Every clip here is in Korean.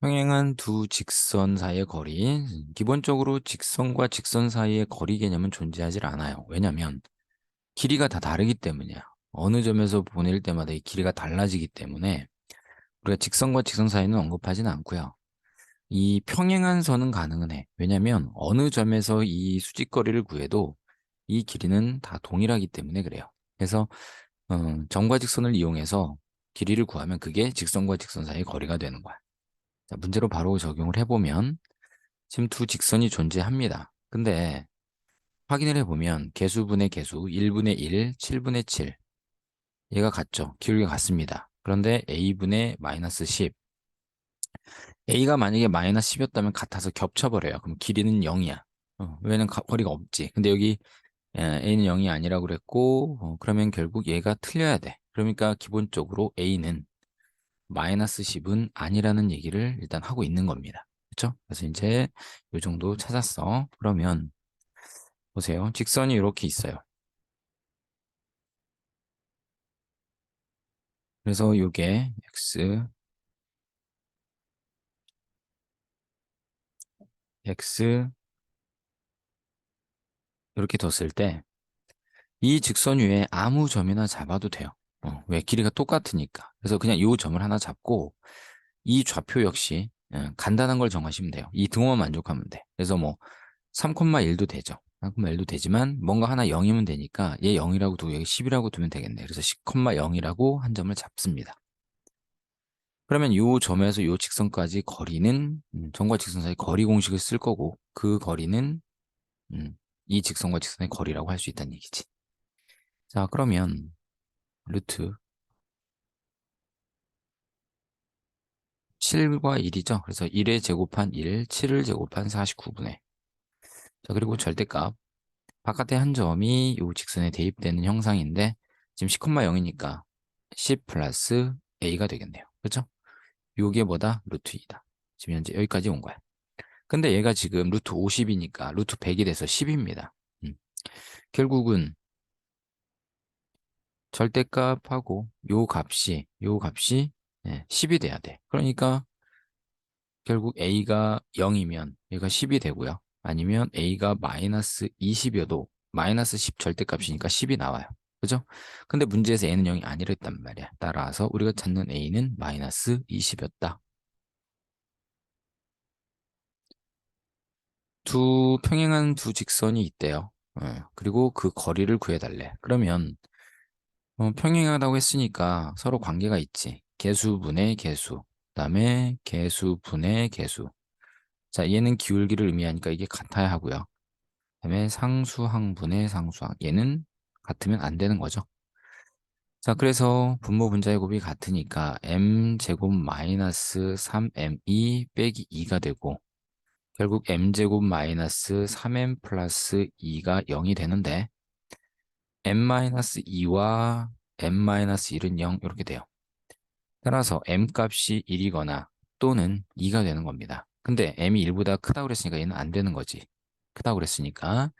평행한 두 직선 사이의 거리. 기본적으로 직선과 직선 사이의 거리 개념은 존재하지 않아요. 왜냐하면 길이가 다 다르기 때문이야. 어느 점에서 보낼 때마다 이 길이가 달라지기 때문에 우리가 직선과 직선 사이는 언급하진 않고요. 이 평행한 선은 가능은 해. 왜냐하면 어느 점에서 이 수직거리를 구해도 이 길이는 다 동일하기 때문에 그래요. 그래서 어, 점과 직선을 이용해서 길이를 구하면 그게 직선과 직선 사이의 거리가 되는 거야. 자, 문제로 바로 적용을 해보면 지금 두 직선이 존재합니다. 근데 확인을 해보면 개수분의 개수 1분의 1, 7분의 7 얘가 같죠. 기울기가 같습니다. 그런데 a분의 마이너스 10 a가 만약에 마이너스 10이었다면 같아서 겹쳐버려요. 그럼 길이는 0이야. 어, 왜냐면 거리가 없지. 근데 여기 a는 0이 아니라고 그랬고 어, 그러면 결국 얘가 틀려야 돼. 그러니까 기본적으로 a는 마이너스 10은 아니라는 얘기를 일단 하고 있는 겁니다. 그렇죠? 그래서 이제 이 정도 찾았어. 그러면 보세요. 직선이 이렇게 있어요. 그래서 이게 x x 이렇게 뒀을 때 이 직선 위에 아무 점이나 잡아도 돼요. 어, 왜 길이가 똑같으니까. 그래서 그냥 이 점을 하나 잡고 이 좌표 역시 예, 간단한 걸 정하시면 돼요. 이 등호만 만족하면 돼. 그래서 뭐 3,1도 되죠. 3,1도 되지만 뭔가 하나 0이면 되니까 얘 0이라고 두고 여기 10이라고 두면 되겠네. 그래서 10,0이라고 한 점을 잡습니다. 그러면 이 점에서 이 직선까지 거리는 음, 점과 직선 사이 거리 공식을 쓸 거고 그 거리는 음, 이 직선과 직선의 거리라고 할 수 있다는 얘기지. 자 그러면 루트 7과 1이죠. 그래서 1에 제곱한 1, 7을 제곱한 49분의 자 그리고 절대값 바깥에 한 점이 이 직선에 대입되는 형상인데 지금 10,0이니까 10 플러스 a가 되겠네요. 그렇죠? 요게 뭐다? 루트 2다. 지금 현재 여기까지 온 거야. 근데 얘가 지금 루트 50이니까 루트 100이 돼서 10입니다. 음. 결국은 절대값하고 요 값이 요 값이 네, 10이 돼야 돼. 그러니까 결국 a가 0이면 얘가 10이 되고요. 아니면 a가 마이너스 20이어도 마이너스 10 절대값이니까 10이 나와요. 그죠? 근데 문제에서 a는 0이 아니랬단 말이야. 따라서 우리가 찾는 a는 마이너스 20이었다. 두 평행한 두 직선이 있대요. 어, 그리고 그 거리를 구해달래. 그러면 어, 평행하다고 했으니까 서로 관계가 있지. 개수분의 개수, 그 다음에 개수분의 개수. 자, 얘는 기울기를 의미하니까 이게 같아야 하고요. 그 다음에 상수항분의 상수항. 얘는 같으면 안 되는 거죠. 자, 그래서 분모 분자의 곱이 같으니까 m제곱 마이너스 3m2 빼기 2가 되고 결국 m제곱 마이너스 3m 플러스 2가 0이 되는데 m-2와 m-1은 0 이렇게 돼요. 따라서 m 값이 1이거나 또는 2가 되는 겁니다. 근데 m이 1보다 크다고 그랬으니까 얘는 안 되는 거지. 크다고 그랬으니까.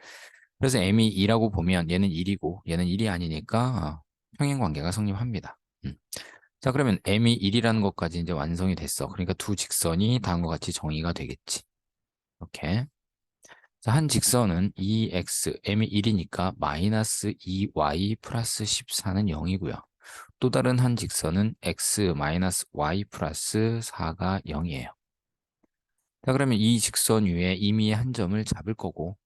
그래서 m이 2라고 보면 얘는 1이고 얘는 1이 아니니까 평행 관계가 성립합니다. 음. 자 그러면 m이 1이라는 것까지 이제 완성이 됐어. 그러니까 두 직선이 다음과 같이 정의가 되겠지. 이렇게. 자, 한 직선은 2x, m이 1이니까 마이너스 2y 플러스 14는 0이고요. 또 다른 한 직선은 x 마이너스 y 플러스 4가 0이에요. 자, 그러면 이 직선 위에 이미 한 점을 잡을 거고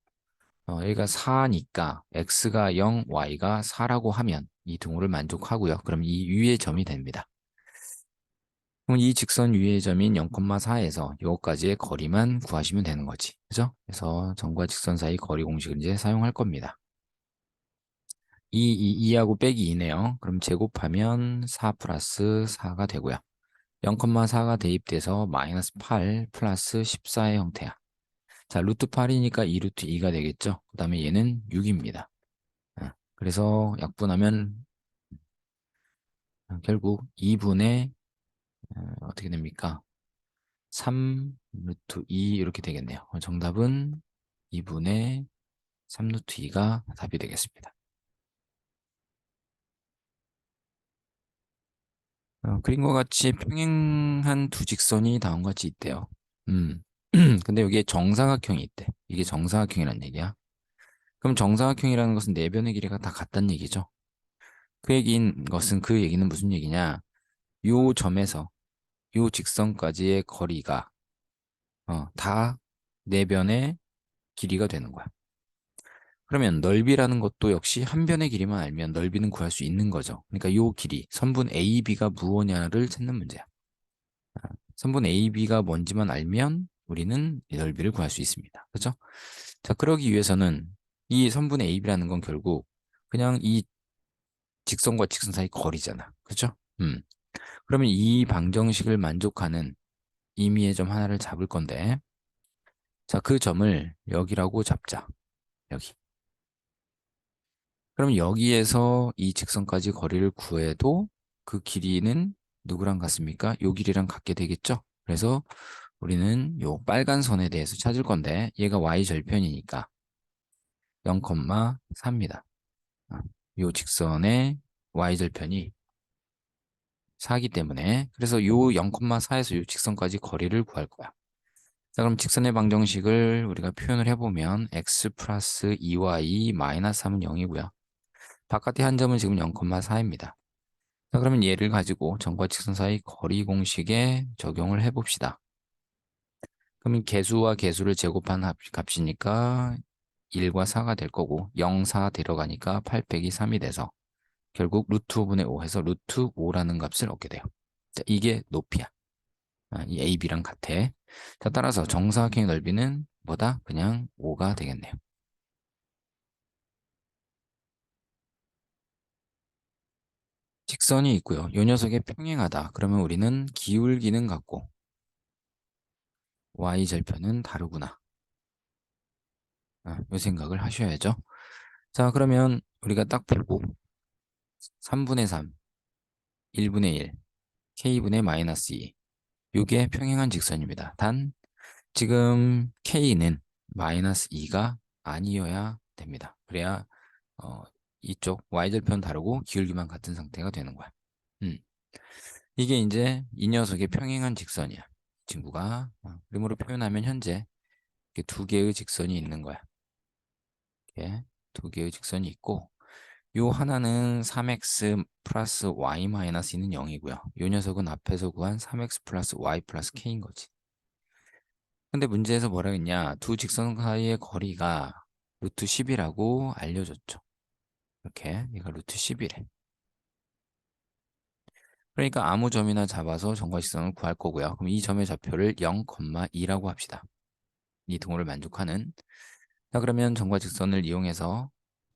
어, 여기가 4니까 x가 0, y가 4라고 하면 이 등호를 만족하고요. 그럼 이 위의 점이 됩니다. 그럼 이 직선 위의 점인 0,4에서 이것까지의 거리만 구하시면 되는 거지. 그죠? 그래서 점과 직선 사이 거리 공식을 이제 사용할 겁니다. 2, 2, 2하고 빼기 2네요. 그럼 제곱하면 4 플러스 4가 되고요. 0,4가 대입돼서 마이너스 8 플러스 14의 형태야. 자, 루트 8이니까 2 루트 2가 되겠죠? 그 다음에 얘는 6입니다. 그래서 약분하면 결국 2분의 어떻게 됩니까? 3 루트 2 이렇게 되겠네요. 정답은 2분의 3 루트 2가 답이 되겠습니다. 어, 그림과 같이 평행한 두 직선이 다음과 같이 있대요. 음. 근데 여기에 정사각형이 있대. 이게 정사각형이란 얘기야. 그럼 정사각형이라는 것은 내변의 길이가 다 같다는 얘기죠. 그 얘기인 것은 그 얘기는 무슨 얘기냐? 요 점에서 요 직선까지의 거리가 어, 다 내변의 길이가 되는 거야. 그러면 넓이라는 것도 역시 한 변의 길이만 알면 넓이는 구할 수 있는 거죠. 그러니까 요 길이 선분 AB가 무엇냐를 찾는 문제야. 아, 선분 AB가 뭔지만 알면 우리는 이 넓이를 구할 수 있습니다. 그렇죠? 자, 그러기 위해서는 이 선분의 AB라는 건 결국 그냥 이 직선과 직선 사이 거리잖아. 그렇죠? 음. 그러면 이 방정식을 만족하는 임의의 점 하나를 잡을 건데 자, 그 점을 여기라고 잡자. 여기. 그럼 여기에서 이 직선까지 거리를 구해도 그 길이는 누구랑 같습니까? 요 길이랑 같게 되겠죠? 그래서 우리는 요 빨간 선에 대해서 찾을 건데 얘가 y절편이니까 0,4입니다. 아, 요 직선의 y절편이 4기 때문에 그래서 요 0,4에서 요 직선까지 거리를 구할 거야. 자 그럼 직선의 방정식을 우리가 표현을 해보면 x 플러스 2y 마이너스 3은 0이고요. 바깥의 한 점은 지금 0,4입니다. 자 그러면 얘를 가지고 점과 직선 사이 거리 공식에 적용을 해봅시다. 그러면 개수와 개수를 제곱한 값이니까 1과 4가 될 거고 0, 4 들어가니까 8 빼기 3이 돼서 결국 루트 5분의 5 해서 루트 5라는 값을 얻게 돼요. 자, 이게 높이야. 아, 이 AB랑 같아. 자, 따라서 정사각형의 넓이는 뭐다? 그냥 5가 되겠네요. 직선이 있고요. 요 녀석이 평행하다. 그러면 우리는 기울기는 같고 y절편은 다르구나. 아, 요 생각을 하셔야죠. 자, 그러면 우리가 딱 보고 3분의 3, 1분의 1, k분의 마이너스 2 요게 평행한 직선입니다. 단 지금 k는 마이너스 2가 아니어야 됩니다. 그래야 어, 이쪽 y절편 다르고 기울기만 같은 상태가 되는 거야. 음. 이게 이제 이 녀석의 평행한 직선이야. 이 친구가 어, 그림으로 표현하면 현재 두 개의 직선이 있는 거야. 이렇게 두 개의 직선이 있고 요 하나는 3x 플러스 y 마이너스는 0이고요. 요 녀석은 앞에서 구한 3x 플러스 y 플러스 k인 거지. 근데 문제에서 뭐라 했냐? 두 직선 사이의 거리가 루트 10이라고 알려줬죠. 이렇게 얘가 루트 10이래. 그러니까 아무 점이나 잡아서 정과직선을 구할 거고요. 그럼 이 점의 좌표를 0,2라고 합시다. 이 등호를 만족하는 자 그러면 정과직선을 이용해서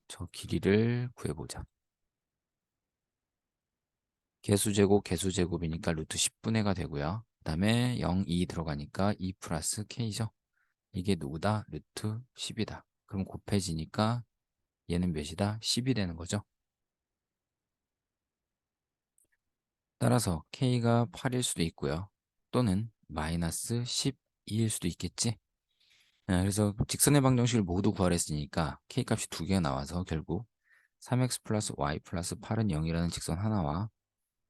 저 길이를 구해보자. 개수제곱 개수제곱이니까 루트 10분의 가 되고요. 그 다음에 0, 2 들어가니까 2 플러스 k죠. 이게 누구다? 루트 10이다. 그럼 곱해지니까 얘는 몇이다? 10이 되는 거죠. 따라서 k가 8일 수도 있고요. 또는 마이너스 12일 수도 있겠지. 네, 그래서 직선의 방정식을 모두 구하랬으니까 k 값이 두 개가 나와서 결국 3x 플러스 y 플러스 8은 0이라는 직선 하나와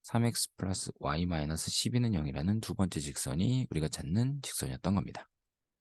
3x 플러스 y 마이너스 12는 0이라는 두 번째 직선이 우리가 찾는 직선이었던 겁니다.